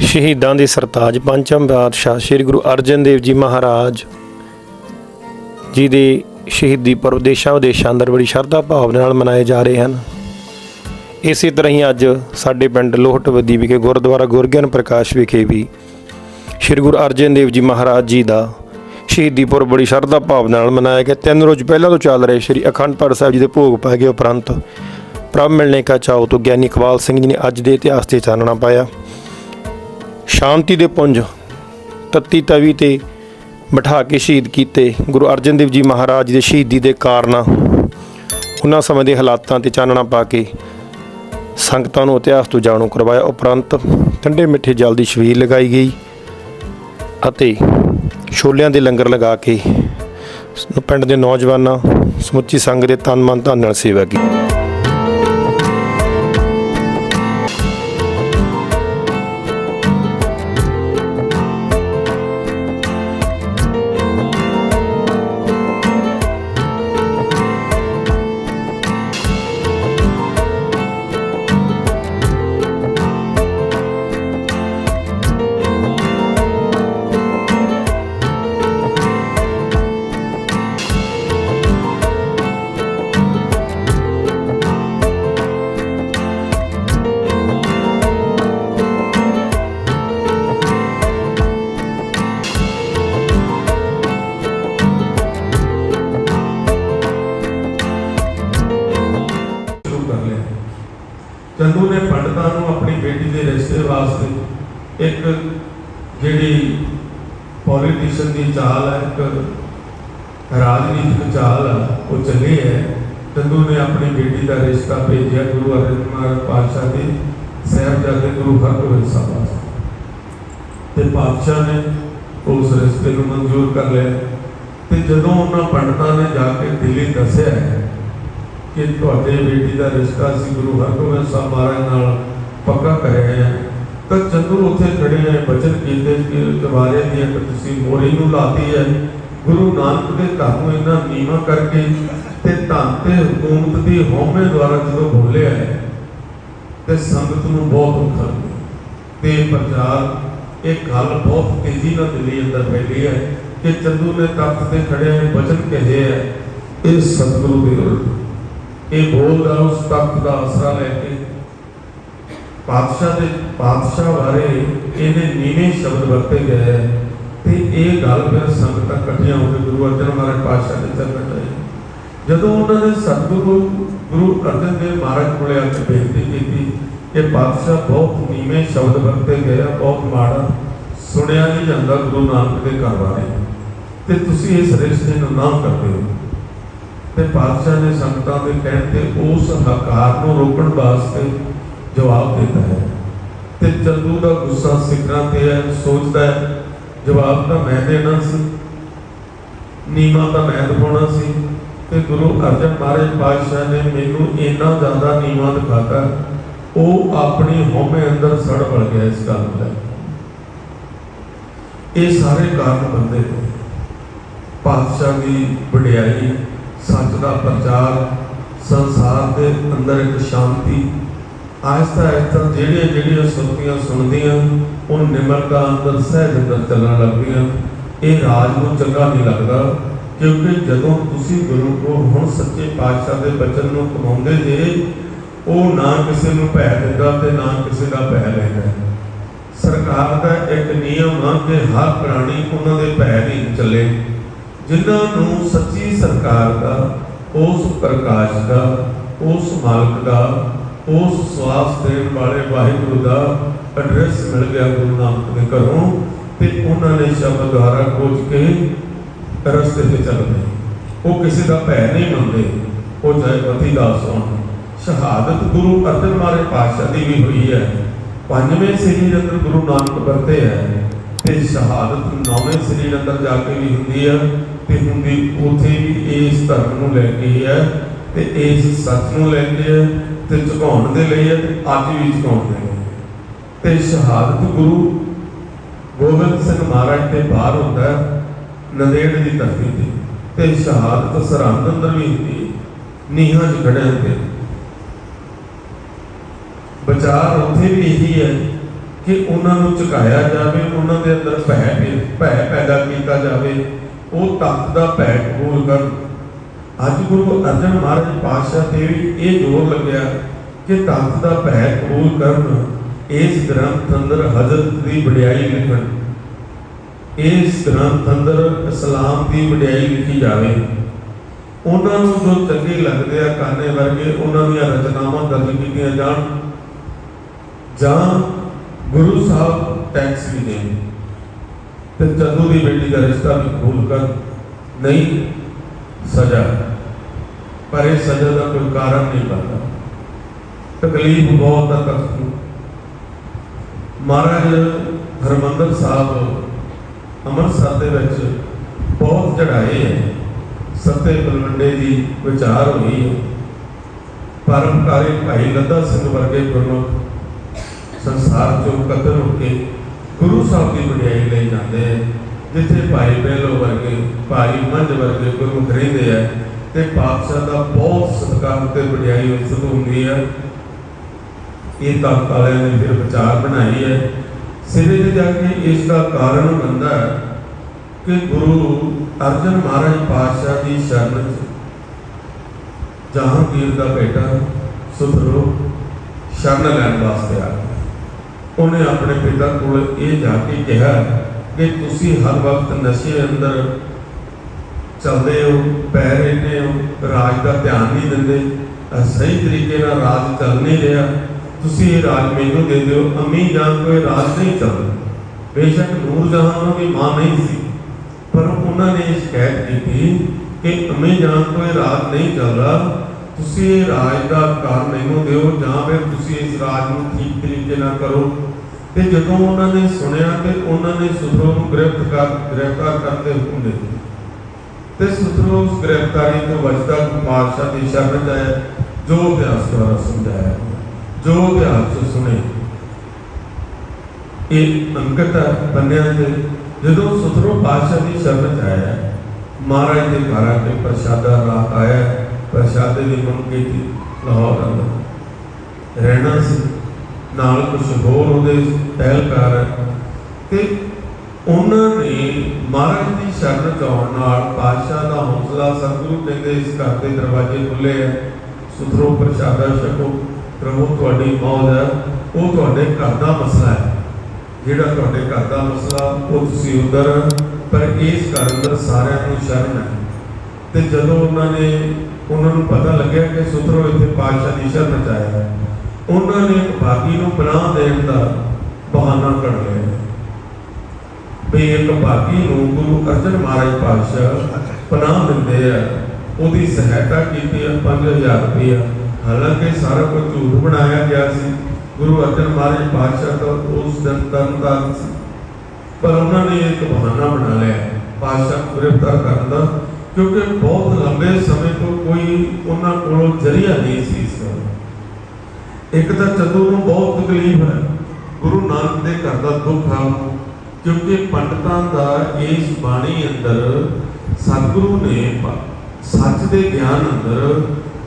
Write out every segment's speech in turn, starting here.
ਸ਼ਹੀਦਾਂ ਦੇ ਸਰਤਾਜ ਪੰਚਮ ਬਾਦਸ਼ਾਹ ਸ੍ਰੀ ਗੁਰੂ ਅਰਜਨ ਦੇਵ ਜੀ ਮਹਾਰਾਜ ਜੀ ਦੇ ਸ਼ਹੀਦੀ ਪੁਰਬ ਦੇਸ਼ਾਂ ਵਿਦੇਸ਼ਾਂ ਅੰਦਰ ਬੜੀ ਸ਼ਰਧਾ ਭਾਵ ਨਾਲ ਮਨਾਏ ਜਾ ਰਹੇ ਹਨ। ਇਸੇ ਤਰ੍ਹਾਂ ਹੀ ਅੱਜ ਸਾਡੇ ਪਿੰਡ ਲੋਹਟਵਦੀ ਵਿਖੇ ਗੁਰਦੁਆਰਾ ਗੁਰਗਿਆਨ ਪ੍ਰਕਾਸ਼ ਵਿਖੇ ਵੀ ਸ੍ਰੀ ਗੁਰੂ ਅਰਜਨ ਦੇਵ ਜੀ ਮਹਾਰਾਜ ਜੀ ਦਾ ਸ਼ਹੀਦੀ ਪੁਰਬ ਬੜੀ ਸ਼ਰਧਾ ਭਾਵ ਨਾਲ ਮਨਾਇਆ ਗਿਆ। ਤਿੰਨ ਰੋਜ਼ ਪਹਿਲਾਂ ਤੋਂ ਚੱਲ ਰਹੇ ਸ੍ਰੀ ਅਖੰਡ ਪਾਠ ਸਾਹਿਬ ਜੀ ਦੇ ਭੋਗ ਪੈ ਗਏ ਉਪਰੰਤ ਪ੍ਰਭ ਮਿਲਣੇ ਕਾ ਚਾਉ ਤੋਂ ਗਿਆਨੀ ਇਕਬਾਲ ਸਿੰਘ ਜੀ ਨੇ ਅੱਜ ਦੇ ਇਤਿਹਾਸ ਤੇ ਚਾਨਣਾ ਪਾਇਆ। ਸ਼ਾਂਤੀ ਦੇ ਪੁੰਜ ਤੱਤੀ ਤਵੀ ਤੇ ਬਿਠਾ ਕੇ ਸ਼ਹੀਦ ਕੀਤੇ ਗੁਰੂ ਅਰਜਨ ਦੇਵ ਜੀ ਮਹਾਰਾਜ ਦੇ ਸ਼ਹੀਦੀ ਦੇ ਕਾਰਨਾਂ। ਉਹਨਾਂ ਸਮੇਂ ਦੇ ਹਾਲਾਤਾਂ ਤੇ ਚਾਨਣਾ ਪਾ ਕੇ ਸੰਗਤਾਂ ਨੂੰ ਇਤਿਹਾਸ ਤੋਂ ਜਾਣੂ ਕਰਵਾਇਆ। ਉਪਰੰਤ ਠੰਡੇ ਮਿੱਠੇ ਜਲ ਦੀ ਛਬੀਲ ਲਗਾਈ ਗਈ ਅਤੇ ਛੋਲਿਆਂ ਦੇ ਲੰਗਰ ਲਗਾ ਕੇ ਪਿੰਡ ਦੇ ਨੌਜਵਾਨਾਂ ਸਮੁੱਚੀ ਸੰਗ ਦੇ ਤਨ ਮਨ ਧਨ ਨਾਲ ਸੇਵਾ ਕੀਤੀ। ਦੀ ਚਾਲ ਹੈ, ਇੱਕ ਰਾਜਨੀਤਿਕ ਚਾਲ ਉਹ ਚੱਲੀ ਹੈ। ਚੰਦੂ ਨੇ ਆਪਣੀ ਬੇਟੀ ਦਾ ਰਿਸ਼ਤਾ ਭੇਜਿਆ ਗੁਰੂ ਅਰਜਨ ਮਹਾਰਾਜ ਪਾਤਸ਼ਾਹ ਦੀ ਸਾਹਿਬਜ਼ਾਦੇ ਗੁਰੂ ਹਰਗੋਬਿੰਦ ਸਾਹਿਬ ਤੇ ਪਾਤਸ਼ਾਹ ਨੇ ਉਸ ਰਿਸ਼ਤੇ ਨੂੰ ਮਨਜ਼ੂਰ ਕਰ ਲਿਆ। ਤੇ ਜਦੋਂ ਉਹਨਾਂ ਪੰਡਤਾਂ ਨੇ ਜਾ ਕੇ ਦਿੱਲੀ ਦੱਸਿਆ ਕਿ ਤੁਹਾਡੇ ਬੇਟੀ ਦਾ ਰਿਸ਼ਤਾ ਸੀ ਗੁਰੂ ਹਰਗੋਬਿੰਦ ਸਾਹਿਬ ਮਹਾਰਾਜ ਨਾਲ ਪੱਕਾ ਕਰਿਆ ਹੈ ਤਾਂ ਚੰਦੂ ਉੱਥੇ ਖੜੇ ਹੈ ਬਚਨ ਕੀਤੇ ਕਿ ਦੁਬਾਰੇ ਦੀ ਇੱਕ ਤੁਸੀਂ ਮੋਰੀ ਨੂੰ ਲਾਤੀ ਹੈ। ਗੁਰੂ ਨਾਨਕ ਦੇ ਘਰ ਨੂੰ ਇੰਨਾ ਨੀਵਾ ਕਰਕੇ ਤੇ ਧੰਨ ਤੇ ਹਕੂਮਤ ਦੀ ਹਉਮੈ ਦੁਆਰਾ ਜਦੋਂ ਬੋਲਿਆ ਤੇ ਸੰਗਤ ਨੂੰ ਬਹੁਤ ਔਖਾ ਲੱਗਿਆ ਤੇ ਪ੍ਰਚਾਰ, ਇਹ ਗੱਲ ਬਹੁਤ ਤੇਜ਼ੀ ਨਾਲ ਦਿੱਲੀ ਅੰਦਰ ਫੈਲੀ ਹੈ ਕਿ ਚੰਦੂ ਨੇ ਤਖਤ ਤੇ ਖੜੇ ਹੋਏ ਬਚਨ ਕਹੇ ਹੈ, ਇਹ ਸਤਿਗੁਰੂ ਦੇ ਉਲਟ ਇਹ ਬੋਲਦਾ ਉਸ ਤਖਤ ਦਾ ਆਸਰਾ ਲੈ ਕੇ ਪਾਤਸ਼ਾਹ ਦੇ ਪਾਤਸ਼ਾਹ ਬਾਰੇ ਇਹਨੇ ਨੀਵੇਂ ਸ਼ਬਦ ਵਰਤੇ ਗਏ ਹੈ ਤੇ ਇਹ ਗੱਲ ਫਿਰ ਸੰਗਤਾਂ ਇਕੱਠੀਆਂ ਹੋ ਕੇ ਗੁਰੂ ਅਰਜਨ ਮਹਾਰਾਜ ਪਾਤਸ਼ਾਹ ਦੇ ਚਰਨ ਚਾਈ ਜਦੋਂ ਉਹਨਾਂ ਨੇ ਸਤਿਗੁਰੂ ਗੁਰੂ ਅਰਜਨ ਦੇਵ ਮਹਾਰਾਜ ਕੋਲੇ ਆ ਕੇ ਬੇਨਤੀ ਕੀਤੀ ਕਿ ਪਾਤਸ਼ਾਹ ਬਹੁਤ ਨੀਵੇਂ ਸ਼ਬਦ ਵਰਤੇ ਗਏ ਆ, ਬਹੁਤ ਮਾੜਾ ਸੁਣਿਆ ਨਹੀਂ ਜਾਂਦਾ ਗੁਰੂ ਨਾਨਕ ਦੇ ਘਰ ਬਾਰੇ। ਤੇ ਤੁਸੀਂ ਇਸ ਰਿਸ਼ਤੇ ਨੂੰ ਨਾ ਕਰਦੇ ਹੋ। ਤੇ ਪਾਤਸ਼ਾਹ ਨੇ ਸੰਗਤਾਂ ਦੇ ਕਹਿਣ ਤੇ ਉਸ ਹਕਾਰ ਨੂੰ ਰੋਕਣ ਵਾਸਤੇ ਜਵਾਬ ਦਿੰਦਾ ਹੈ। ਤੇ ਚੰਦੂ ਦਾ ਗੁੱਸਾ ਸਿੱਖਾਂ ਤੇ ਹੈ, ਸੋਚਦਾ ਹੈ, ਜਵਾਬ ਤਾਂ ਮੈਂ ਦੇਣਾ ਸੀ। ਨੀਮਾ ਤਾਂ ਮੈਂ ਦਿਖਾਉਣਾ ਸੀ। ਤੇ ਗੁਰੂ ਅਰਜਨ ਮਹਾਰਾਜ ਪਾਤਸ਼ਾਹ ਨੇ ਮੈਨੂੰ ਇੰਨਾ ਜ਼ਿਆਦਾ ਨੀਮਾ ਦਿਖਾਤਾ, ਉਹ ਆਪਣੀ ਹੋਮੇ ਅੰਦਰ ਸੜ ਵੜ ਗਿਆ ਇਸ ਗੱਲ ਦਾ। ਇਹ ਸਾਰੇ ਕਾਰਨ ਬੰਦੇ ਨੇ। ਪਾਤਸ਼ਾਹ ਦੀ ਵਡਿਆਈ, ਸੱਚ ਦਾ ਪ੍ਰਚਾਰ, ਸੰਸਾਰ ਦੇ ਅੰਦਰ ਇੱਕ ਸ਼ਾਂਤੀ ਆਹਿਸਤਾ ਆਹਿਸਤਾ ਜਿਹੜੀਆਂ ਜਿਹੜੀਆਂ ਸੁਰਤੀਆਂ ਸੁਣਦੀਆਂ, ਉਹ ਨਿਮਰਤਾ ਅੰਦਰ ਸਹਿਜ ਅੰਦਰ ਚੱਲਣ ਲੱਗਦੀਆਂ। ਇਹ ਰਾਜ ਨੂੰ ਚੰਗਾ ਨਹੀਂ ਲੱਗਦਾ, ਕਿਉਂਕਿ ਜਦੋਂ ਤੁਸੀਂ ਗੁਰੂ ਕੋ ਹੁਣ ਸੱਚੇ ਪਾਤਸ਼ਾਹ ਦੇ ਬਚਨ ਨੂੰ ਕਮਾਉਂਦੇ ਜੇ, ਉਹ ਨਾ ਕਿਸੇ ਨੂੰ ਭੈ ਦਿੰਦਾ ਤੇ ਨਾ ਕਿਸੇ ਦਾ ਭੈ ਲੈਂਦਾ। ਸਰਕਾਰ ਦਾ ਇੱਕ ਨਿਯਮ ਆ ਕਿ ਹਰ ਪ੍ਰਾਣੀ ਉਹਨਾਂ ਦੇ ਭੈ ਨਹੀਂ ਚੱਲੇ। ਜਿਨ੍ਹਾਂ ਨੂੰ ਸੱਚੀ ਸਰਕਾਰ ਦਾ, ਉਸ ਪ੍ਰਕਾਸ਼ ਦਾ, ਉਸ ਮਾਲਕ ਦਾ ਉਸ ਸਵਾਸ ਦੇਣ ਵਾਲੇ ਵਾਹਿਗੁਰੂ ਦਾ ਐਡਰੈਸ ਮਿਲ ਗਿਆ ਗੁਰੂ ਨਾਨਕ ਦੇ ਘਰੋਂ ਤੇ ਉਹਨਾਂ ਨੇ ਸ਼ਬਦ ਦੁਆਰਾ ਖੋਜ ਕੇ ਰਸਤੇ ਤੇ ਚੱਲਦੇ ਉਹ ਕਿਸੇ ਦਾ ਭੈ ਨਹੀਂ ਮੰਨਦੇ। ਉਹ ਚਾਹੇ ਪਤੀ ਦਾਸ ਹੋਣ। ਸ਼ਹਾਦਤ ਗੁਰੂ ਅਰਜਨ ਮਹਾਰਾਜ ਪਾਤਸ਼ਾਹ ਦੀ ਵੀ ਹੋਈ ਹੈ। ਪੰਜਵੇਂ ਸ੍ਰੀ ਅੰਦਰ ਗੁਰੂ ਨਾਨਕ ਵਰਤੇ ਹੈ। ਤੇ ਸ਼ਹਾਦਤ ਨੌਵੇਂ ਸ੍ਰੀ ਅੰਦਰ ਜਾ ਕੇ ਵੀ ਹੁੰਦੀ ਹੈ ਤੇ ਹੁੰਦੀ ਉਥੇ ਵੀ ਇਸ ਧਰਮ ਨੂੰ ਲੈ ਕੇ ਹੈ ਤੇ ਇਸ ਸੱਚ ਨੂੰ ਲੈ ਕੇ ਹੈ। ਤੇ ਝੁਕਾਉਣ ਦੇ ਲਈ ਹੈ ਤੇ ਅੱਜ ਵੀ ਝੁਕਾਉਣ ਦੇ ਲਈ ਤੇ ਸ਼ਹਾਦਤ ਗੁਰੂ ਗੋਬਿੰਦ ਸਿੰਘ ਮਹਾਰਾਜ ਤੇ ਬਾਹਰ ਹੁੰਦਾ ਨੰਦੇੜ ਦੀ ਧਰਤੀ ਤੇ। ਤੇ ਸ਼ਹਾਦਤ ਸਰਹੰਦ ਅੰਦਰ ਵੀ ਹੁੰਦੀ ਨੀਹਾਂ 'ਚ ਖੜਿਆਂ ਤੇ ਵਿਚਾਰ ਉੱਥੇ ਵੀ ਇਹੀ ਹੈ ਕਿ ਉਹਨਾਂ ਨੂੰ ਝੁਕਾਇਆ ਜਾਵੇ, ਉਹਨਾਂ ਦੇ ਅੰਦਰ ਭੈ ਪੈ- ਭੈ ਪੈਦਾ ਕੀਤਾ ਜਾਵੇ, ਉਹ ਤਖਤ ਦਾ ਭੈ ਕਬੂਲ ਕਰਨ। ਅੱਜ ਗੁਰੂ ਅਰਜਨ ਮਹਾਰਾਜ ਪਾਤਸ਼ਾਹ ਤੇ ਵੀ ਇਹ ਜ਼ੋਰ ਲੱਗਿਆ ਕਿ ਤਖਤ ਦਾ ਭੈ ਕਬੂਲ ਕਰਨ ਇਸ ਗ੍ਰੰਥ ਅੰਦਰ ਹਜ਼ਰਤ ਦੀ ਵਡਿਆਈ ਲਿਖਣ। ਇਸ ਗ੍ਰੰਥ ਅੰਦਰ ਇਸਲਾਮ ਦੀ ਵਡਿਆਈ ਲਿਖੀ ਜਾਵੇ। ਉਹਨਾਂ ਨੂੰ ਜੋ ਚੰਗੇ ਲੱਗਦੇ ਆ ਕਾਨੇ ਵਰਗੇ, ਉਹਨਾਂ ਦੀਆਂ ਰਚਨਾਵਾਂ ਦਰਜ ਕੀਤੀਆਂ ਜਾਣ। ਜਾਂ ਗੁਰੂ ਸਾਹਿਬ ਟੈਕਸ ਵੀ ਦੇਣ। ਤੇ ਚੰਦੂ ਦੀ ਬੇਟੀ ਦਾ ਰਿਸ਼ਤਾ ਵੀ ਕਬੂਲ ਕਰ। ਨਹੀਂ, ਸਜ਼ਾ। ਪਰ ਇਹ ਸਜ਼ਾ ਦਾ ਕੋਈ ਕਾਰਨ ਨਹੀਂ ਬਣਦਾ। ਤਕਲੀਫ ਬਹੁਤ ਆ ਤਖਤ ਮਹਾਰਾਜ ਹਰਮੰਦਰ ਸਾਹਿਬ ਅੰਮ੍ਰਿਤਸਰ ਦੇ ਵਿੱਚ ਬਹੁਤ ਚੜਾਏ ਹੈ ਸੱਤੇ ਬਲਵੰਡੇ ਦੀ ਵਿਚਾਰ ਹੋਈ ਹੈ ਪਰਮਕਾਰੀ ਭਾਈ ਲੱਦਾ ਸਿੰਘ ਵਰਗੇ ਗੁਰਮੁਖ ਸੰਸਾਰ ਚੋਂ ਕਤਲ ਹੋ ਕੇ ਗੁਰੂ ਸਾਹਿਬ ਦੀ ਵਡਿਆਈ ਲਈ ਜਾਂਦੇ ਹੈ ਜਿੱਥੇ ਭਾਈ ਬੇਲੋ ਵਰਗੇ, ਭਾਈ ਮੰਝ ਵਰਗੇ ਗੁਰਮੁਖ ਰਹਿੰਦੇ ਆ। ਤੇ ਪਾਤਸ਼ਾਹ ਦਾ ਬਹੁਤ ਸਤਿਕਾਰ ਤੇ ਵਡਿਆਈ ਇੱਜ਼ਤ ਹੁੰਦੀ ਹੈ। ਇਹ ਤਾਂ ਵਾਲਿਆਂ ਨੇ ਫਿਰ ਵਿਚਾਰ ਬਣਾਈ ਹੈ। ਸਿਰੇ ਤੇ ਜਾ ਕੇ ਇਸ ਦਾ ਕਾਰਨ ਬੰਦਾ ਹੈ ਕਿ ਗੁਰੂ ਅਰਜਨ ਮਹਾਰਾਜ ਪਾਤਸ਼ਾਹ ਦੀ ਸ਼ਰਨ ਚ ਜਹਾਂਗੀਰ ਦਾ ਬੇਟਾ ਸੁਧਰੋ ਸ਼ਰਨ ਲੈਣ ਵਾਸਤੇ ਆ ਉਹਨੇ ਆਪਣੇ ਪਿਤਾ ਕੋਲ ਇਹ ਜਾ ਕੇ ਕਿਹਾ ਕਿ ਤੁਸੀਂ ਹਰ ਵਕਤ ਨਸ਼ੇ ਅੰਦਰ ਚੱਲਦੇ ਹੋ, ਪੈ ਰਹਿੰਦੇ ਹੋ, ਰਾਜ ਦਾ ਧਿਆਨ ਨਹੀਂ ਦਿੰਦੇ। ਸਹੀ ਤਰੀਕੇ ਨਾਲ ਰਾਜ ਚੱਲ ਨਹੀਂ ਰਿਹਾ। ਤੁਸੀਂ ਇਹ ਰਾਜ ਮੈਨੂੰ ਦੇ ਦਿਓ, ਅਮੀ ਜਾਨ ਕੋਈ ਰਾਜ ਨਹੀਂ ਚੱਲਦਾ। ਬੇਸ਼ੱਕ ਨੂਰ ਜਹਾਂ ਉਹਨਾਂ ਦੀ ਮਾਂ ਨਹੀਂ ਸੀ। ਪਰ ਉਹਨਾਂ ਨੇ ਇਹ ਸ਼ਿਕਾਇਤ ਕੀਤੀ ਕਿ ਅਮੀ ਜਾਨ ਕੋਈ ਰਾਜ ਨਹੀਂ ਚੱਲਦਾ। ਤੁਸੀਂ ਇਹ ਰਾਜ ਦਾ ਕਾਰ ਮੈਨੂੰ ਦਿਓ, ਜਾਂ ਫਿਰ ਤੁਸੀਂ ਇਸ ਰਾਜ ਨੂੰ ਠੀਕ ਤਰੀਕੇ ਨਾਲ ਕਰੋ। ਤੇ ਜਦੋਂ ਉਹਨਾਂ ਨੇ ਸੁਣਿਆ ਤੇ ਉਹਨਾਂ ਨੇ ਸੁਧਰੋ ਨੂੰ ਗ੍ਰਿਫਤ ਕਰ, ਗ੍ਰਿਫਤਾਰ ਕਰਨ ਦੇ ਹੁਕਮ ਦਿੱਤੇ। ਤੇ ਸੁਧਰੋ ਗ੍ਰਿਫਤਾਰੀ ਤੋਂ ਬਚਦਾ ਪਾਤਸ਼ਾਹ ਦੀ ਸ਼ਰਨ ਚ ਆਇਆ ਜੋ ਅਭਿਆਸ ਦੁਆਰਾ ਸਮਝਾਇਆ ਜੋ ਅਭਿਆਸ ਚ ਸੁਣੇ। ਇਹ ਅੰਕਤ ਹੈ ਤੇ, ਜਦੋਂ ਸੁਧਰੋ ਪਾਤਸ਼ਾਹ ਦੀ ਸ਼ਰਨ ਆਇਆ, ਮਹਾਰਾਜ ਦੇ ਘਰ ਆ ਕੇ ਪ੍ਰਸ਼ਾਦਾ ਰਾਤ ਆਇਆ, ਪ੍ਰਸ਼ਾਦੇ ਦੀ ਮੰਗ ਕੀਤੀ, ਲਾਹੌਰ ਅੰਦਰ। ਰਹਿਣਾ ਸੀ, ਨਾਲ ਕੁਝ ਹੋਰ ਉਹਦੇ ਪਹਿਲਕਾਰ ਤੇ ਉਹਨਾਂ ਨੇ ਮਹਾਰਾਜ ਦੀ ਸ਼ਰਨ ਚ ਨਾਲ ਪਾਤਸ਼ਾਹ ਦਾ ਹੌਸਲਾ ਸਤਿਗੁਰੂ ਕਹਿੰਦੇ ਇਸ ਘਰ ਦੇ ਦਰਵਾਜ਼ੇ ਖੁੱਲੇ ਆ ਸੁਧਰੋ ਪ੍ਰਸ਼ਾਦਾ ਛਕੋ, ਪ੍ਰਭੂ, ਤੁਹਾਡੀ ਮੌਜ ਹੈ। ਉਹ ਤੁਹਾਡੇ ਘਰ ਦਾ ਮਸਲਾ ਹੈ। ਜਿਹੜਾ ਤੁਹਾਡੇ ਘਰ ਦਾ ਮਸਲਾ, ਉਹ ਤੁਸੀਂ ਉਧਰ ਪਰ ਇਸ ਘਰ ਅੰਦਰ ਸਾਰਿਆਂ ਨੂੰ ਸ਼ਰਨ ਹੈ। ਤੇ ਜਦੋਂ ਉਹਨਾਂ ਨੇ, ਉਹਨਾਂ ਨੂੰ ਪਤਾ ਲੱਗਿਆ ਕਿ ਸੁਧਰੋ ਇੱਥੇ ਪਾਤਸ਼ਾਹ ਦੀ ਸ਼ਰਨ ਚ ਉਹਨਾਂ ਨੇ ਇੱਕ ਨੂੰ ਬਣਾ ਦੇਣ ਦਾ ਬਹਾਨਾ ਕੱਢ ਲਿਆ ਵੀ ਇੱਕ ਭਾਗੀ ਨੂੰ ਗੁਰੂ ਅਰਜਨ ਮਹਾਰਾਜ ਪਾਤਸ਼ਾਹ ਪਨਾਹ ਦਿੰਦੇ ਆ। ਉਹਦੀ ਸਹਾਇਤਾ ਕੀਤੀ ਆ 5000 ਰੁਪਇਆ ਹਾਲਾਂਕਿ ਸਾਰਾ ਕੁਝ ਝੂਠ ਬਣਾਇਆ ਗਿਆ ਸੀ। ਗੁਰੂ ਅਰਜਨ ਮਹਾਰਾਜ ਪਾਤਸ਼ਾਹ ਦਾ ਉਸ ਦਿਨ ਤਰਨਤਾਰਨ ਸੀ। ਪਰ ਉਹਨਾਂ ਨੇ ਇੱਕ ਬਹਾਨਾ ਬਣਾ ਲਿਆ। ਪਾਤਸ਼ਾਹ ਨੂੰ ਗ੍ਰਿਫਤਾਰ ਕਰਨ ਦਾ, ਕਿਉਂਕਿ ਬਹੁਤ ਲੰਬੇ ਸਮੇਂ ਤੋਂ ਕੋਈ ਉਹਨਾਂ ਕੋਲੋਂ ਜ਼ਰੀਆ ਨਹੀਂ ਸੀ ਇਸ ਦਾ ਇੱਕ ਤਾਂ ਚੰਦੂ ਨੂੰ ਬਹੁਤ ਤਕਲੀਫ ਹੈ। ਗੁਰੂ ਨਾਨਕ ਦੇ ਘਰ ਦਾ ਦੁੱਖ ਹੈ ਕਿਉਂਕਿ ਪੰਡਤਾਂ ਦਾ ਇਸ ਬਾਣੀ ਅੰਦਰ ਸਤਿਗੁਰੂ ਨੇ ਸੱਚ ਦੇ ਗਿਆਨ ਅੰਦਰ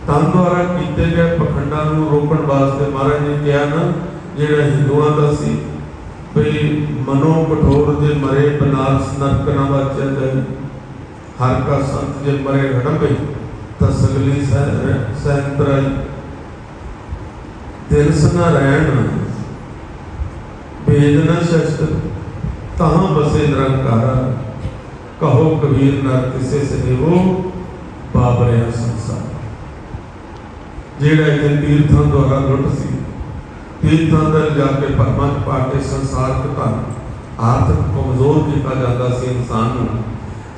ਤਨ ਦੁਆਰਾ ਕੀਤੇ ਗਏ ਪਖੰਡਾਂ ਨੂੰ ਰੋਕਣ ਵਾਸਤੇ ਮਹਾਰਾਜ ਨੇ ਕਿਹਾ ਨਾ, ਜਿਹੜਾ ਹਿੰਦੂਆਂ ਦਾ ਸੀ ਵੀ ਮਨੋ ਕਠੋਰ ਜੇ ਮਰੇ ਬਨਾਰਸ ਨਰਕ ਨਾ ਵਾਚਿਆ ਹਰ ਕਾ ਸੰਤ ਜੇ ਮਰੇ ਘਟੰਬੇ ਤਾਂ ਸਗਲੀ ਸਹਿ ਸਹਿਤਰਾਈ ਦਿਲ ਸਨਾ ਰਹਿਣ ਵੇਦਨਾ ਸ਼ਸਤ ਤਾਂ ਬਸੇ ਨਿਰੰਕਾਰ। ਕਹੋ ਕਬੀਰ ਨਰ ਕਿਸੇ ਸਹਿਵੋ, ਬਾਬਰਿਆ ਸੰਸਾਰ। ਜਿਹੜਾ ਇਹ ਤੀਰਥਾਂ ਦੁਆਰਾ ਲੁੱਟ ਸੀ, ਤੀਰਥਾਂ ਅੰਦਰ ਜਾ ਕੇ ਪਰਮਾਂ ਪਾ ਕੇ ਸੰਸਾਰਕ ਧਨ, ਆਰਥਿਕ ਕਮਜ਼ੋਰ ਕੀਤਾ ਜਾਂਦਾ ਸੀ ਇਨਸਾਨ ਨੂੰ,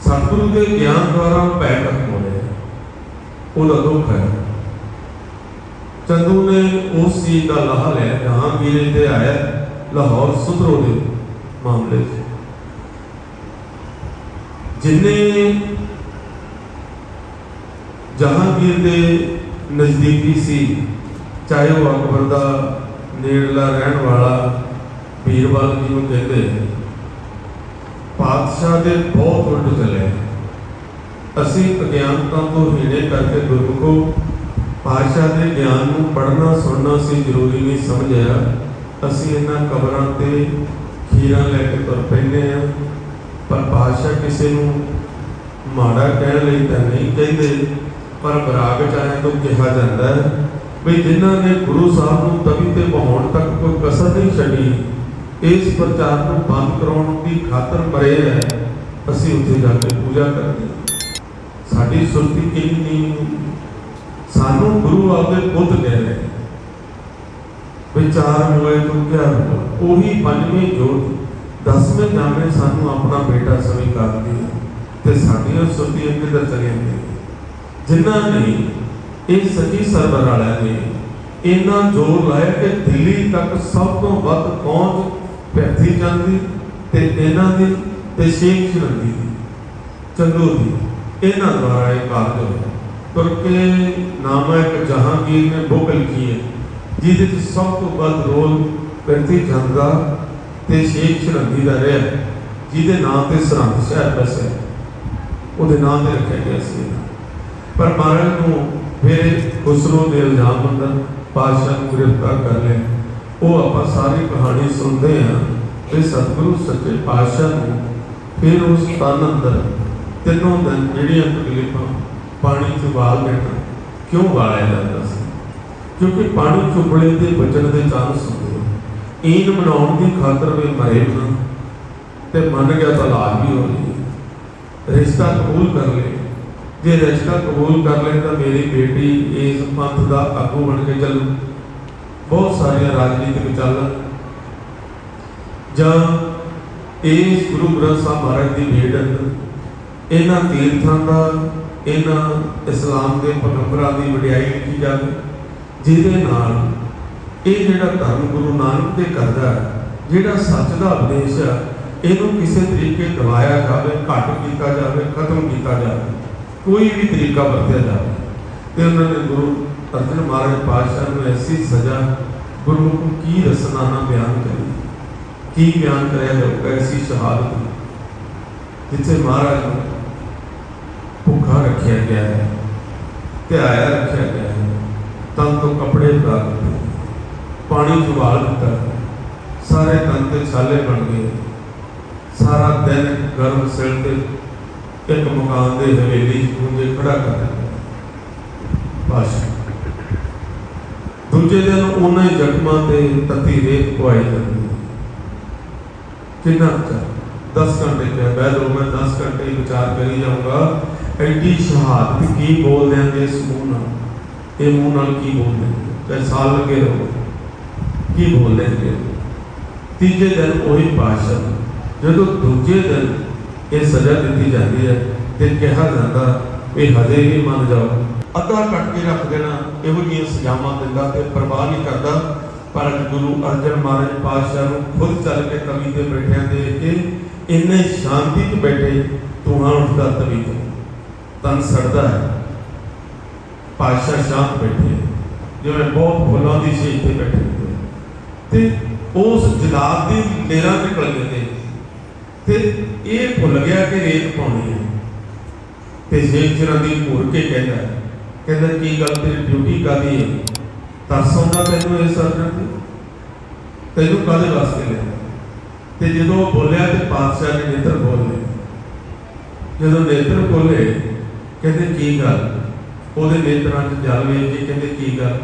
ਸਤਿਗੁਰੂ ਦੇ ਗਿਆਨ ਦੁਆਰਾ ਭੈ ਹੋ ਰਿਹਾ ਉਹਦਾ ਦੁੱਖ ਹੈ। ਚੰਦੂ ਨੇ ਉਸ ਚੀਜ਼ ਦਾ ਲਾਹਾ ਲਿਆ ਜਹਾਂਗੀਰ ਤੇ ਆਇਆ, ਲਾਹੌਰ ਸੁਧਰੋ ਦੇ। ਮਾਮਲੇ 'ਚ ਜਿੰਨੇ ਜਹਾਂਗੀਰ ਦੇ ਨਜ਼ਦੀਕੀ ਸੀ, ਚਾਹੇ ਉਹ ਅਕਬਰ ਦਾ ਨੇੜਲਾ ਰਹਿਣ ਵਾਲਾ ਬੀਰਬਲ ਜੀ ਨੂੰ ਕਹਿੰਦੇ ਪਾਤਸ਼ਾਹ ਦੇ ਬਹੁਤ ਉਲਟ ਚੱਲੇ ਅਸੀਂ ਅਗਿਆਨਤਾ ਤੋਂ ਹੀਣੇ ਕਰਕੇ ਗੁਰਮੁਖੋ ਪਾਤਸ਼ਾਹ ਦੇ ਗਿਆਨ ਨੂੰ ਪੜ੍ਹਨਾ, ਸੁਣਨਾ ਸੀ, ਜ਼ਰੂਰੀ ਨਹੀਂ ਸਮਝਿਆ। ਅਸੀਂ ਇਹਨਾਂ ਕਬਰਾਂ ਤੇ ਖੀਰਾਂ ਲੈ ਕੇ ਤੁਰ ਪੈਂਦੇ ਆ। ਪਰ ਬਾਦਸ਼ਾਹ ਕਿਸੇ ਨੂੰ ਮਾੜਾ ਕਹਿਣ ਲਈ ਤਾਂ ਨਹੀਂ ਕਹਿੰਦੇ, ਪਰ ਬਰਾਗ ਚਾਹੇ ਤੋਂ ਕਿਹਾ ਜਾਂਦਾ ਹੈ ਵੀ ਜਿਨ੍ਹਾਂ ਨੇ ਗੁਰੂ ਸਾਹਿਬ ਨੂੰ ਤਵੀ ਤੇ ਬਹਾਉਣ ਤੱਕ ਕੋਈ ਕਸਰ ਨਹੀਂ ਛੱਡੀ, ਇਸ ਪ੍ਰਚਾਰ ਨੂੰ ਬੰਦ ਕਰਾਉਣ ਦੀ ਖਾਤਰ ਮਰੇ ਹੈ। ਅਸੀਂ ਉੱਥੇ ਜਾ ਕੇ ਪੂਜਾ ਕਰਦੇ ਹਾਂ। ਸਾਡੀ ਸੁਰਤੀ ਕਿੰਨੀ ਸਾਨੂੰ ਗੁਰੂ ਆਪਦੇ ਬੁੱਧ ਕਹਿ ਵਿਚਾਰ ਹੋਏ ਤੋਂ ਕਿਆ ਉਹੀ ਪੰਜਵੇਂ ਜੋਤ ਦਸਵੇਂ ਨਾਮੇ ਸਾਨੂੰ ਆਪਣਾ ਬੇਟਾ ਸਵੀਕਾਰ ਦੀ ਤੇ ਸਾਡੀਆਂ ਸੁਰਤੀਆਂ ਕਿੱਧਰ ਚਲੀਆਂ ਗਈਆਂ ਜਿਨ੍ਹਾਂ ਨੇ ਇਹ ਸੱਚੀ ਸਰਵਰ ਵਾਲਿਆਂ ਨੇ ਇੰਨਾ ਜ਼ੋਰ ਲਾਇਆ ਕਿ ਦਿੱਲੀ ਤੱਕ ਸਭ ਤੋਂ ਵੱਧ ਪਹੁੰਚ ਭੈਥੀ ਚੰਦ ਦੀ ਤੇ ਇਹਨਾਂ ਦੀ ਤੇ ਸ਼ੇਖ ਸ਼ਰੰਦੀ ਦੀ। ਚੰਦੂ ਦੀ ਇਹਨਾਂ ਦੁਆਰਾ ਇਹ ਕਾਰਜ ਹੋਇਆ। ਤੁਰਕੇ ਨਾਮਾ ਜਹਾਂਗੀਰ ਨੇ ਬੁੱਕ ਲਿਖੀ ਹੈ। ਜਿਹਦੇ ਵਿੱਚ ਸਭ ਤੋਂ ਵੱਧ ਰੋਲ ਭੈਥੀ ਚੰਦ ਦਾ ਤੇ ਸ਼ੇਖ ਸ਼ਰੰਦੀ ਦਾ ਰਿਹਾ ਜਿਹਦੇ ਨਾਮ ਤੇ ਸਰਹੰਦ ਸ਼ਹਿਰ ਵਸਿਆ ਉਹਦੇ ਨਾਮ ਤੇ ਰੱਖਿਆ ਗਿਆ ਸੀ ਪਰ ਮਹਾਰਾਜ ਨੂੰ ਫਿਰ ਖੁਸਰੋ ਦੇ ਇਲਜ਼ਾਮ ਅੰਦਰ ਪਾਤਸ਼ਾਹ ਨੂੰ ਗ੍ਰਿਫਤਾਰ ਕਰ ਲਿਆ। ਉਹ ਆਪਾਂ ਸਾਰੀ ਕਹਾਣੀ ਸੁਣਦੇ ਹਾਂ ਕਿ ਸਤਿਗੁਰੂ ਸੱਚੇ ਪਾਤਸ਼ਾਹ ਨੂੰ ਫਿਰ ਉਸ ਤਨ ਅੰਦਰ ਤਿੰਨੋਂ ਦਿਨ ਜਿਹੜੀਆਂ ਤਕਲੀਫਾਂ ਪਾਣੀ ਚ ਵਾਲ ਬੈਠਾ ਕਿਉਂ ਵਾਲਿਆ ਜਾਂਦਾ ਸੀ? ਕਿਉਂਕਿ ਪਾਣੀ ਚੁੱਪੜੇ ਦੇ ਬਚਣ ਦੇ ਚਾਂਸ ਹੁੰਦੇ ਈਨ ਬਣਾਉਣ ਦੀ ਖਾਤਰ ਵੀ ਮਰੇ ਨਾ। ਤੇ ਮੰਨ ਗਿਆ ਤਾਂ ਲਾਜ ਵੀ ਹੋ ਗਈ ਰਿਸ਼ਤਾ ਕਬੂਲ ਕਰ ਲੈ ਜੇ ਰਿਸ਼ਤਾ ਕਬੂਲ ਕਰ ਲੈ ਤਾਂ ਮੇਰੀ ਬੇਟੀ ਇਸ ਪੰਥ ਦਾ ਆਗੂ ਬਣ ਕੇ ਚੱਲੂ। ਬਹੁਤ ਸਾਰੀਆਂ ਰਾਜਨੀਤਿਕ ਚੱਲ। ਜਾਂ ਇਸ ਗੁਰੂ ਗ੍ਰੰਥ ਸਾਹਿਬ ਮਹਾਰਾਜ ਦੀ ਭੇਡ ਇਹਨਾਂ ਤੀਰਥਾਂ ਦਾ, ਇਹਨਾਂ ਇਸਲਾਮ ਦੇ ਪਰੰਪਰਾ ਦੀ ਵਡਿਆਈ ਲਿਖੀ ਜਾਵੇ। ਜਿਹਦੇ ਨਾਲ ਇਹ ਜਿਹੜਾ ਧਰਮ ਗੁਰੂ ਨਾਨਕ ਦੇ ਕਰਦਾ ਹੈ, ਜਿਹੜਾ ਸੱਚ ਦਾ ਉਪਦੇਸ਼ ਆ ਇਹਨੂੰ ਕਿਸੇ ਤਰੀਕੇ ਦਵਾਇਆ ਜਾਵੇ ਘੱਟ ਕੀਤਾ ਜਾਵੇ ਖਤਮ ਕੀਤਾ ਜਾਵੇ ਕੋਈ ਵੀ ਤਰੀਕਾ ਵਰਤਿਆ ਜਾਵੇ। ਤੇ ਉਹਨਾਂ ਨੇ ਗੁਰੂ ਅਰਜਨ ਮਹਾਰਾਜ ਪਾਤਸ਼ਾਹ ਨੂੰ ਐਸੀ ਸਜ਼ਾ ਗੁਰੂ ਨੂੰ ਕੀ ਰਸਨਾਨਾ ਬਿਆਨ ਕਰੀ? ਕੀ ਬਿਆਨ ਕਰਿਆ ਲੋਕ ਐਸੀ ਸ਼ਹਾਦਤ ਜਿੱਥੇ ਮਹਾਰਾਜ ਨੂੰ ਭੁੱਖਾ ਰੱਖਿਆ ਗਿਆ ਹੈ ਧਿਆਇਆ ਰੱਖਿਆ ਗਿਆ ਤਨ ਤੋਂ ਕੱਪੜੇ ਉਤਾਰ ਦਿੱਤੇ। ਪਾਣੀ ਜਵਾਲ ਦਿੱਤਾ। ਸਾਰੇ ਤਨ ਤੇ ਛਾਲੇ ਬਣ ਗਏ। ਸਾਰਾ ਦਿਨ ਗਰਮ ਸਿਰ ਤੇ ਇੱਕ ਮਕਾਨ ਦੇ ਹਵੇਲੀ 'ਚ ਖੜਾ ਕਰ ਦਿੱਤਾ। ਬਸ। ਦੂਜੇ ਦਿਨ ਉਹਨਾਂ ਹੀ ਜ਼ਖਮਾਂ ਤੇ ਤਤੀ ਰੇਤ ਪਵਾਈ ਜਾਂਦੀ ਕਿੰਨਾ ਚਿਰ 10 ਘੰਟੇ ਕਿਹਾ ਬੈਦ ਮੈਂ 10 ਘੰਟੇ ਵਿਚਾਰ ਕਰੀ ਜਾਊਂਗਾ। ਐਡੀ ਸ਼ਹਾਦਤ ਕੀ ਬੋਲਦੇ ਆਂ ਇਸ ਨਾਲ। ਇਹ ਮੂੰਹ ਨਾਲ ਕੀ ਬੋਲਦੇ ਆਂ? ਚਾਹੇ ਸਾਲ ਲੱਗੇ ਰਹੋ। ਕੀ ਬੋਲਦੇ ਨੇ ਤੀਜੇ ਦਿਨ ਉਹੀ ਪਾਸ਼ਾ ਜਦੋਂ ਦੂਜੇ ਦਿਨ ਇਹ ਸਜ਼ਾ ਦਿੱਤੀ ਜਾਂਦੀ ਹੈ, ਤੇ ਕਿਹਾ ਜਾਂਦਾ, ਇਹ ਹਜੇ ਵੀ ਮੰਨ ਜਾਓ। ਅੱਧਾ ਕੱਟ ਕੇ ਰੱਖ ਦੇਣਾ, ਇਹੋ ਜਿਹੀਆਂ ਸਜ਼ਾਵਾਂ ਦਿੰਦਾ ਤੇ ਪਰਵਾਹ ਨਹੀਂ ਕਰਦਾ। ਪਰ ਗੁਰੂ ਅਰਜਨ ਮਹਾਰਾਜ ਪਾਤਸ਼ਾਹ ਨੂੰ ਖੁਦ ਚੱਲ ਕੇ ਤਵੀ ਤੇ ਬੈਠਿਆਂ ਦੇ ਕੇ ਇੰਨੇ ਸ਼ਾਂਤੀ 'ਚ ਬੈਠੇ ਤੂੰ ਉੱਠਦਾ ਤਵੀ ਤਨ ਸੜਦਾ ਹੈ। ਪਾਤਸ਼ਾਹ ਸ਼ਾਂਤ ਬੈਠੇ ਜਿਵੇਂ ਬਹੁਤ ਫੁੱਲਾਂ ਦੀ ਛੇਜ ਤੇ ਬੈਠੇ ਹੁੰਦੇ ਤੇ ਉਸ ਜਲਾਦ ਦੀ ਲੇਰਾਂ ਨਿਕਲ ਜਾਂਦੇ ਤੇ ਇਹ ਭੁੱਲ ਗਿਆ ਕਿ ਰੇਤ ਪਾਉਣੀ ਹੈ। ਤੇ ਸ਼ੇਖ ਚਰਾਂ ਦੀ ਘੂਰ ਕੇ ਕਹਿੰਦਾ ਕਹਿੰਦਾ, ਕੀ ਗੱਲ ਤੇਰੀ ਡਿਊਟੀ ਕਾਦੀ ਹੈ? ਤਰਸ ਆਉਂਦਾ ਤੈਨੂੰ ਇਹ ਅਰਜਨ ਤੇ? ਤੈਨੂੰ ਕਾਦੇ ਵਾਸਤੇ ਲਿਆ ਤੇ ਜਦੋਂ ਉਹ ਬੋਲਿਆ ਤੇ ਪਾਤਸ਼ਾਹ ਨੇ ਨੇਤਰ ਬੋਲੇ ਜਦੋਂ ਨੇਤਰ ਬੋਲੇ, ਕਹਿੰਦੇ, ਕੀ ਗੱਲ? ਉਹਦੇ ਨੇਤਰਾਂ 'ਚ ਜਲ ਵੇਖ ਕੇ ਕਹਿੰਦੇ, ਕੀ ਗੱਲ?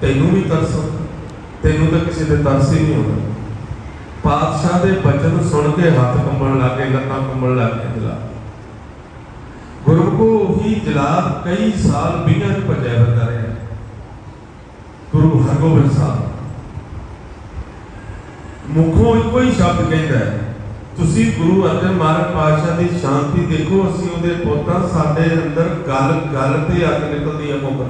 ਤੈਨੂੰ ਵੀ ਤਰਸ ਤੈਨੂੰ ਤਾਂ ਕਿਸੇ ਦੇ ਤਰਸ ਹੀ ਨਹੀਂ ਆਉਂਦਾ ਪਾਤਸ਼ਾਹ ਦੇ ਬਚਨ ਸੁਣ ਕੇ ਹੱਥ ਕੰਬਣ ਲੱਗੇ ਲੱਤਾਂ ਕੰਬਣ ਲੱਗੇ ਜਲਾ। ਗੁਰੂ ਹੀ ਜਲਾਦ ਕਈ ਸਾਲ ਬਿਨਾਂ ਚ ਭਜਿਆ ਬੰਦਾ ਰਿਹਾ। ਗੁਰੂ ਹਰਗੋਬਿੰਦ ਸਾਹਿਬ। ਮੁਖੋਂ ਇੱਕੋ ਹੀ ਸ਼ਬਦ ਕਹਿੰਦਾ ਹੈ ਤੁਸੀਂ ਗੁਰੂ ਅਰਜਨ ਮਹਾਰਾਜ ਪਾਤਸ਼ਾਹ ਦੀ ਸ਼ਾਂਤੀ ਦੇਖੋ, ਅਸੀਂ ਉਹਦੇ ਪੁੱਤਾਂ ਸਾਡੇ ਅੰਦਰ ਗੱਲ ਗੱਲ ਤੇ ਅੱਗ ਨਿਕਲਦੀ ਹੈ ਮੁਖ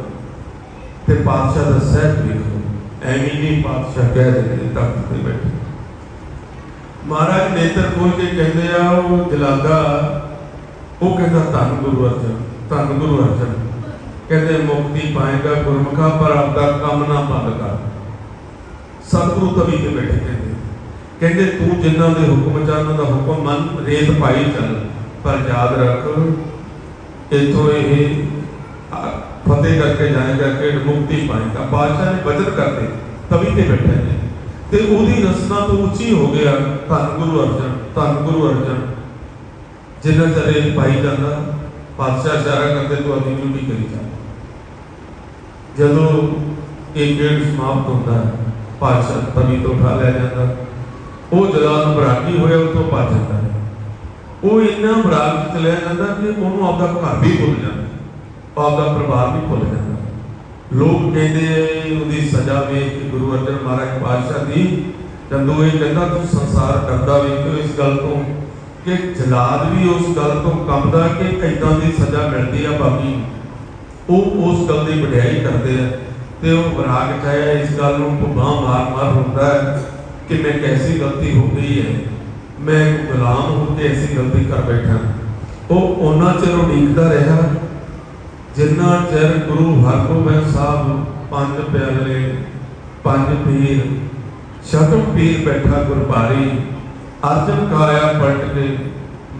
ਤੇ ਪਾਤਸ਼ਾਹ ਦਾ ਸਹਿਜ ਵੇਖੋ ਐਵੇਂ ਨਹੀਂ ਪਾਤਸ਼ਾਹ ਕਹਿ ਦਿੰਦੇ ਤਖਤ ਤੇ ਬੈਠੇ। ਮਹਾਰਾਜ ਨੇਤਰ ਖੋਲ ਕੇ ਕਹਿੰਦੇ ਆ, ਉਹ ਜਲਾਦਾ ਉਹ ਕਹਿੰਦਾ, ਧੰਨ ਗੁਰੂ ਅਰਜਨ, ਧੰਨ ਗੁਰੂ ਅਰਜਨ। ਕਹਿੰਦੇ, ਮੁਕਤੀ ਪਾਏਗਾ ਗੁਰਮੁਖਾ, ਪਰ ਆਪਦਾ ਕੰਮ ਨਾ ਬੰਦ ਕਰ। ਸਤਿਗੁਰੂ ਤਵੀ ਤੇ ਬੈਠੇ ਕਹਿੰਦੇ ਤੂੰ ਜਿਨ੍ਹਾਂ ਦੇ ਹੁਕਮ ਚਾਹਨਾਂ ਦਾ ਹੁਕਮ ਮੰਨ, ਰੇਤ ਪਾਈ ਚੱਲ। ਪਰ ਯਾਦ ਰੱਖ, ਇਥੋਂ ਇਹ ਫਤਿਹ ਕਰਕੇ ਜਾਏਗਾ ਕਿ ਮੁਕਤੀ ਪਾਏਗਾ ਬਾਦਸ਼ਾਹ ਨੇ ਬਚਨ ਕਰਦੇ, ਤਵੀ ਤੇ ਬੈਠੇ ਨੇ। ਤੇ ਉਹਦੀ ਰਸਨਾ ਤੋਂ ਉੱਚੀ ਹੋ ਗਿਆ, ਧੰਨ ਗੁਰੂ ਅਰਜਨ, ਧੰਨ ਗੁਰੂ ਅਰਜਨ। ਜਿੰਨਾ ਚਰੇ ਪਾਈ ਜਾਂਦਾ ਪਾਤਸ਼ਾਹ ਇਸ਼ਾਰਾ ਕਰਦੇ, ਤੋਂ ਆਪਣੀ ਡਿਊਟੀ ਕਰੀ ਜਾ। ਜਦੋਂ ਇਹ ਗੇੜ ਸਮਾਪਤ ਹੁੰਦਾ ਹੈ ਪਾਤਸ਼ਾਹ ਤਵੀ ਤੋਂ ਉਠਾ ਲਿਆ ਜਾਂਦਾ। ਉਹ ਜਲਾਲ ਬਰਾਗੀ ਹੋਇਆ, ਉਹ ਤੋਂ ਭੱਜ ਜਾਂਦਾ ਹੈ। ਉਹ ਇੰਨਾ ਬਰਾਗ ਵਿੱਚ ਚਲਿਆ ਜਾਂਦਾ ਕਿ ਉਹਨੂੰ ਆਪਦਾ ਘਰ ਵੀ ਭੁੱਲ ਜਾਂਦਾ ਆਪਦਾ ਪਰਿਵਾਰ ਵੀ ਭੁੱਲ ਜਾਂਦਾ ਲੋਕ ਕਹਿੰਦੇ ਉਹਦੀ ਸਜ਼ਾ ਵੇਖ ਕੇ ਗੁਰੂ ਅਰਜਨ ਮਹਾਰਾਜ ਪਾਤਸ਼ਾਹ ਦੀ ਜਦੋਂ ਇਹ ਕਹਿੰਦਾ, ਤੂੰ ਸੰਸਾਰ ਡਰਦਾ ਵੇਖੋ ਇਸ ਗੱਲ ਤੋਂ ਕਿ ਜਲਾਦ ਵੀ ਉਸ ਗੱਲ ਤੋਂ ਕੰਬਦਾ ਕਿ ਇਦਾਂ ਦੀ ਸਜ਼ਾ ਮਿਲਦੀ ਆ ਬਾਕੀ ਉਹ ਉਸ ਗੱਲ ਦੀ ਵਡਿਆਈ ਕਰਦੇ ਆ ਤੇ ਉਹ ਵਿਰਾਗ ਚ ਇਸ ਗੱਲ ਨੂੰ ਭੁੱਬਾਂ ਮਾਰ ਮਾਰ ਹੁੰਦਾ ਹੈ। ਕਿ ਮੈਂ ਕੈਸੀ ਗਲਤੀ ਹੋ ਗਈ ਹੈ? ਮੈਂ ਗੁਲਾਮ ਹੋ ਕੇ ਐਸੀ ਗਲਤੀ ਕਰ ਬੈਠਾ। ਉਹ ਉਹਨਾਂ ਚਿਰ ਉਡੀਕਦਾ ਰਿਹਾ। ਜਿੰਨਾ ਚਿਰ ਗੁਰੂ ਹਰਗੋਬਿੰਦ ਸਾਹਿਬ ਪੰਜ ਪਿਆਰੇ, ਪੰਜ ਪੀਰ ਸ਼ਤਮ ਪੀਰ ਬੈਠਾ ਗੁਰਬਾਰੀ ਅਰਜਨ ਕਾਇਆ ਪਲਟ ਕੇ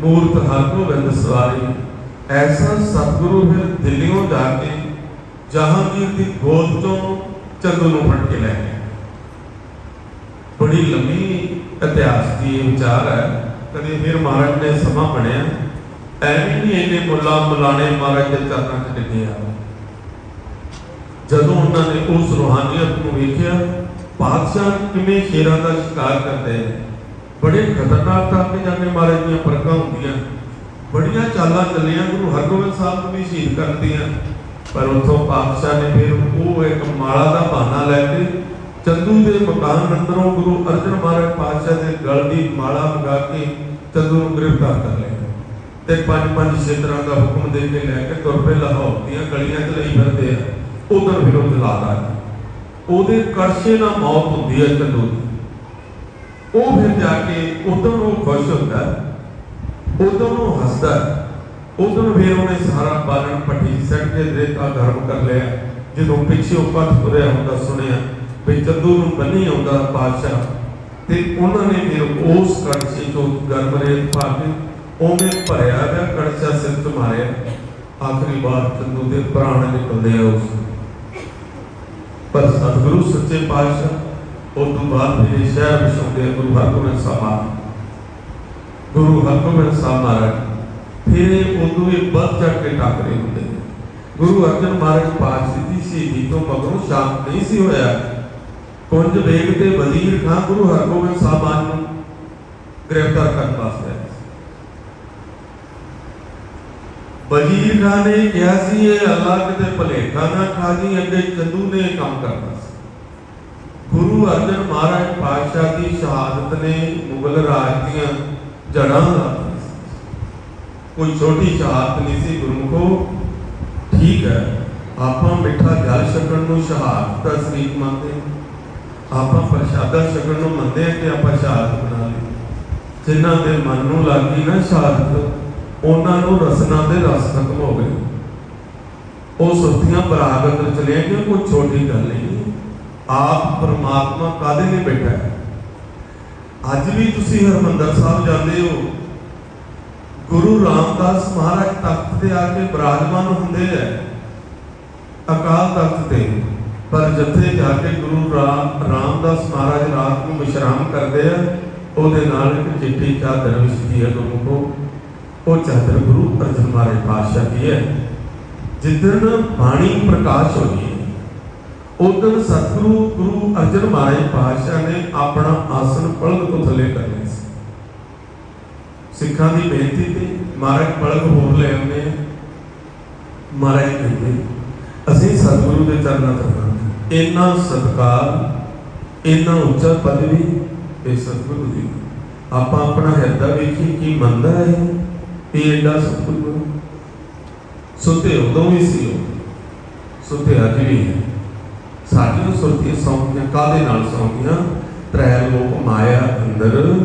ਮੂਰਤ ਹਰਗੋਬਿੰਦ ਸਵਾਰੀ, ਐਸਾ ਸਤਿਗੁਰੂ ਫਿਰ ਦਿੱਲੀੋਂ ਜਾ ਕੇ ਜਹਾਂਗੀਰ ਦੀ ਗੋਦ ਤੋਂ ਚੰਦੂ ਨੂੰ ਫੜ ਕੇ ਲੈ ਗਿਆ। ਬੜੀ ਲੰਮੀ ਇਤਿਹਾਸ ਦੀ ਵਿਚਾਰ ਹੈ। ਕਦੇ ਫਿਰ ਮਹਾਰਾਜ ਨੇ ਸਮਾਂ ਬਣਿਆ। ਐਵੇਂ ਨਹੀਂ ਇਹਨੇ ਮੁੱਲਾ ਮੁਲਾਣੇ ਮਹਾਰਾਜ ਦੇ ਚਰਨਾਂ 'ਚ ਡਿੱਗੇ ਆ। ਜਦੋਂ ਉਹਨਾਂ ਨੇ ਉਸ ਰੂਹਾਨੀਅਤ ਨੂੰ ਵੇਖਿਆ ਬਾਦਸ਼ਾਹ ਕਿਵੇਂ ਸ਼ੇਰਾਂ ਦਾ ਸ਼ਿਕਾਰ ਕਰਦੇ ਆ ਬੜੇ ਖਤਰਨਾਕ ਤੱਕ ਜਾਂਦੇ ਮਹਾਰਾਜ ਦੀਆਂ ਪਰਖਾਂ ਹੁੰਦੀਆਂ। ਬੜੀਆਂ ਚਾਲਾਂ ਚੱਲੀਆਂ, ਗੁਰੂ ਹਰਗੋਬਿੰਦ ਸਾਹਿਬ ਨੂੰ ਵੀ ਸ਼ਹੀਦ ਕਰਦੀਆਂ ਪਰ ਉੱਥੋਂ ਪਾਤਸ਼ਾਹ ਨੇ ਫਿਰ ਉਹ ਇੱਕ ਮਾਲਾ ਦਾ ਬਹਾਨਾ ਲੈ ਕੇ ਚੰਦੂ ਦੇ ਮਕਾਨ ਅੰਦਰੋਂ ਗੁਰੂ ਅਰਜਨ ਮਹਾਰਾਜ ਪਾਤਸ਼ਾਹ ਦੇ ਗਲ ਦੀ ਮਾਲਾ ਲਗਾ ਕੇ ਚੰਦੂ ਨੂੰ ਗ੍ਰਿਫਤਾਰ ਕਰ ਲਿਆ। ਤੇ ਪੰਜ ਪੰਜ ਛੇਤਰਾਂ ਦਾ ਹੁਕਮ ਦੇ ਕੇ ਲੈ ਕੇ ਤੁਰ ਪਏ ਲਾਹੌਰ ਦੀਆਂ ਗਲੀਆਂ 'ਚ ਲਈ ਫਿਰਦੇ ਆ। ਉਧਰ ਫਿਰ ਉਹ ਉਹਦੇ ਕਰਸ਼ੇ ਨਾਲ ਮੌਤ ਹੁੰਦੀ ਹੈ ਚੰਦੂ ਦੀ। ਉਹ ਫਿਰ ਜਾ ਕੇ ਉਧਰ ਉਹ ਖੁਸ਼ ਹੁੰਦਾ, ਉਧਰ ਉਦੋਂ ਉਹ ਹੱਸਦਾ, ਉਧਰ ਉਦੋਂ ਫਿਰ ਉਹਨੇ ਸਾਰਾ ਬਾਲਣ ਪੱਟੀ ਸੱਟ ਕੇ ਰੇਤਾ ਗਰਮ ਕਰ ਲਿਆ। ਜਦੋਂ ਪਿੱਛੇ ਉਹ ਪੱਥ ਤੁਰਿਆ ਹੁੰਦਾ ਸੁਣਿਆ ਵੀ ਚੰਦੂ ਨੂੰ ਬੰਨੀ ਆਉਂਦਾ ਪਾਤਸ਼ਾਹ ਤੇ ਉਹਨਾਂ ਨੇ ਫਿਰ ਉਸ ਕੜਛੇ ਤੋਂ ਗਰਮ ਪਾ ਕੇ ਉਹਨੇ ਭਰਿਆ ਗਿਆ ਕੜਛਾ ਸਿਰ ਤੇ ਮਾਰਿਆ। ਆਖਰੀ ਵਾਰ ਚੰਦੂ ਦੇ ਪ੍ਰਾਣ ਨਿਕਲਦੇ ਆ ਉਸ ਪਰ ਸਤਿਗੁਰੂ ਸੱਚੇ ਪਾਤਸ਼ਾਹ, ਉਹ ਤੋਂ ਬਾਅਦ ਫਿਰ ਸ਼ਹਿਰ ਵਿਛਾਉਂਦੇ ਗੁਰੂ ਹਰਗੋਬਿੰਦ ਸਾਹਿਬ ਗੁਰੂ ਹਰਗੋਬਿੰਦ ਸਾਹਿਬ ਮਹਾਰਾਜ, ਫਿਰ ਉਦੋਂ ਵੀ ਵੱਧ ਚੜ ਕੇ ਟਾਕਰੇ ਹੁੰਦੇ ਗੁਰੂ ਅਰਜਨ ਮਹਾਰਾਜ ਪਾਤਸ਼ਾਹ ਦੀ ਸ਼ਹੀਦੀ ਤੋਂ ਮਗਰੋਂ ਸ਼ਾਂਤ ਨਹੀਂ ਸੀ ਹੋਇਆ। ਕੁੰਜ ਵੇਗ ਤੇ ਵਜ਼ੀਰ ਖਾਂ ਗੁਰੂ ਹਰਗੋਬਿੰਦ ਸਾਹਿਬਾਨ ਨੂੰ ਗ੍ਰਿਫਤਾਰ ਕਰਨ ਵਾਸਤੇ ਵਜ਼ੀਰ ਖਾਂ ਨੇ ਕਿਹਾ ਸੀ, ਇਹ ਅੱਲਾ ਕਿਤੇ ਭਲੇਖਾ ਨਾ ਖਾ ਜੀ, ਅੱਗੇ ਚੰਦੂ ਨੇ ਕੰਮ ਕਰਨਾ ਸੀ। ਗੁਰੂ ਅਰਜਨ ਮਹਾਰਾਜ ਪਾਤਸ਼ਾਹ ਦੀ ਸ਼ਹਾਦਤ ਨੇ ਮੁਗਲ ਰਾਜ ਦੀਆਂ ਜੜਾਂ ਕੋਈ ਛੋਟੀ ਸ਼ਹਾਦਤ ਨਹੀਂ ਸੀ, ਗੁਰਮੁਖੋ। ਠੀਕ ਹੈ, ਆਪਾਂ ਮਿੱਠਾ ਜਲ ਛਕਣ ਨੂੰ ਸ਼ਹਾਦਤ ਦਾ ਸ਼ਰੀਕ ਮੰਨਦੇ ਆਪਾਂ ਪ੍ਰਸ਼ਾਦਾ ਛਕਣ ਨੂੰ ਮੰਨਦੇ ਹਾਂ ਕਿ ਆਪਾਂ ਸ਼ਹਾਦਤ ਬਣਾ ਲਈ। ਜਿਨ੍ਹਾਂ ਦੇ ਮਨ ਨੂੰ ਲੱਗੀ ਨਾ ਸ਼ਹਾਦਤ ਉਹਨਾਂ ਨੂੰ ਰਸਨਾ ਦੇ ਰਸ ਖਤਮ ਹੋ ਗਏ। ਉਹ ਸੁਰਤੀਆਂ ਬਰਾਗਤ ਚਲੇ ਕਿ ਕੋਈ ਛੋਟੀ ਗੱਲ ਨਹੀਂ। ਆਪ ਪਰਮਾਤਮਾ ਕਾਦੇ ਲਈ ਬੈਠਾ ਹੈ? ਅੱਜ ਵੀ ਤੁਸੀਂ ਹਰਮੰਦਰ ਸਾਹਿਬ ਜਾਂਦੇ ਹੋ। ਗੁਰੂ ਰਾਮਦਾਸ ਮਹਾਰਾਜ ਤਖਤ ਤੇ ਆ ਕੇ ਬਿਰਾਜਮਾਨ ਹੁੰਦੇ ਐ ਅਕਾਲ ਤਖਤ ਤੇ। ਪਰ ਜਿੱਥੇ ਜਾ ਕੇ ਗੁਰੂ ਰਾਮ ਰਾਮਦਾਸ ਮਹਾਰਾਜ ਰਾਤ ਨੂੰ ਵਿਸ਼ਰਾਮ ਕਰਦੇ ਆ, ਉਹਦੇ ਨਾਲ ਇੱਕ ਚਿੱਟੀ ਚਾਦਰ ਵਿਛਦੀ ਹੈ ਗੁਰੂ ਉਹ ਚਾਦਰ ਗੁਰੂ ਅਰਜਨ ਮਹਾਰਾਜ ਪਾਤਸ਼ਾਹ ਦੀ ਹੈ। ਜਿੱਦਣ ਬਾਣੀ ਪ੍ਰਕਾਸ਼ ਹੋਈ ਉਦੋਂ ਸਤਿਗੁਰੂ, ਗੁਰੂ ਅਰਜਨ ਮਹਾਰਾਜ ਪਾਤਸ਼ਾਹ ਨੇ ਆਪਣਾ ਆਸਨ ਪਲਕ ਤੋਂ ਥੱਲੇ ਕਰ ਲਿਆ ਸੀ। ਸਿੱਖਾਂ ਦੀ ਬੇਨਤੀ ਤੇ ਮਹਾਰਾਜ ਪਲਕ ਹੋਰ ਲੈ ਆਉਂਦੇ ਮਹਾਰਾਜ ਕਹਿੰਦੇ, ਅਸੀਂ ਸਤਿਗੁਰੂ ਦੇ ਚਰਨਾਂ ਤੇ ਇੰਨਾ ਸਤਿਕਾਰ ਇੰਨਾ ਉੱਚਾ ਪਦਵੀ ਇਹ ਸਤਿਗੁਰੂ ਜੀ। ਆਪਾਂ ਆਪਣਾ ਹਿਰਦਾ ਵੇਖੀ ਕੀ ਮੰਨਦਾ ਹੈ ਇਹ ਐਡਾ ਸਤਿਗੁਰੂ ਸੁਤੇ ਉਦੋਂ ਵੀ ਸੀ ਉਹ। ਸੁਤੇ ਅੱਜ ਵੀ ਹੈ। ਸਾਡੀਆਂ ਸੁਰਤੀਆਂ ਸੌਂਕੀਆਂ ਕਾਦੇ ਨਾਲ ਸੌਂਕੀਆਂ ਤ੍ਰੈ ਲੋਕ ਮਾਇਆ ਅੰਦਰ